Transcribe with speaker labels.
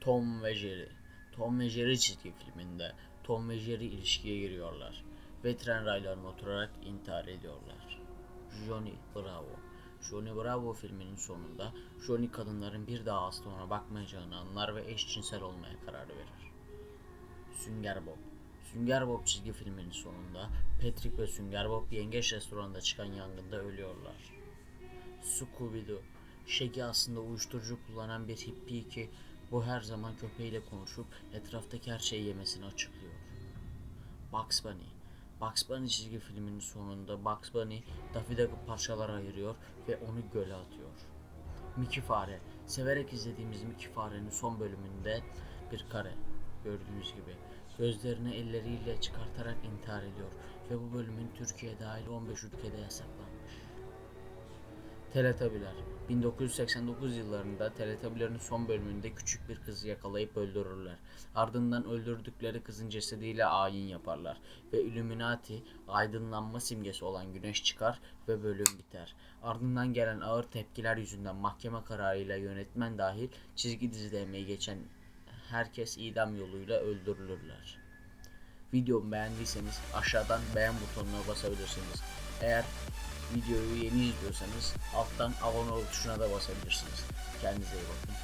Speaker 1: Tom ve Jerry. Tom ve Jerry çizgi filminde Tom ve Jerry ilişkiye giriyorlar ve tren raylarına oturarak intihar ediyorlar. Johnny Bravo. Johnny Bravo filminin sonunda Johnny kadınların bir daha asla ona bakmayacağını anlar ve eşcinsel olmaya karar verir. Sünger Bob. Sünger Bob çizgi filminin sonunda Patrick ve Sünger Bob yengeç restoranında çıkan yangında ölüyorlar. Scooby-Doo. Shaggy aslında uyuşturucu kullanan bir hippie ki bu her zaman köpeğiyle konuşup etraftaki her şeyi yemesini açıklıyor. Bugs Bunny. Bugs Bunny çizgi filminin sonunda Bugs Bunny Daffy Duck'ı parçalara ayırıyor ve onu göle atıyor. Mickey Fare. Severek izlediğimiz Mickey Fare'nin son bölümünde bir kare. Gördüğünüz gibi. Gözlerini elleriyle çıkartarak intihar ediyor ve bu bölümün Türkiye dahil 15 ülkede yasaklanmış. Teletabiler 1989 yıllarında Teletabilerin son bölümünde küçük bir kızı yakalayıp öldürürler. Ardından öldürdükleri kızın cesediyle ayin yaparlar ve Illuminati aydınlanma simgesi olan güneş çıkar ve bölüm biter. Ardından gelen ağır tepkiler yüzünden mahkeme kararıyla yönetmen dahil çizgi dizide emeği geçen herkes idam yoluyla öldürülürler. Videomu beğendiyseniz aşağıdan beğen butonuna basabilirsiniz. Eğer videoyu yeni izliyorsanız alttan abone ol tuşuna da basabilirsiniz. Kendinize iyi bakın.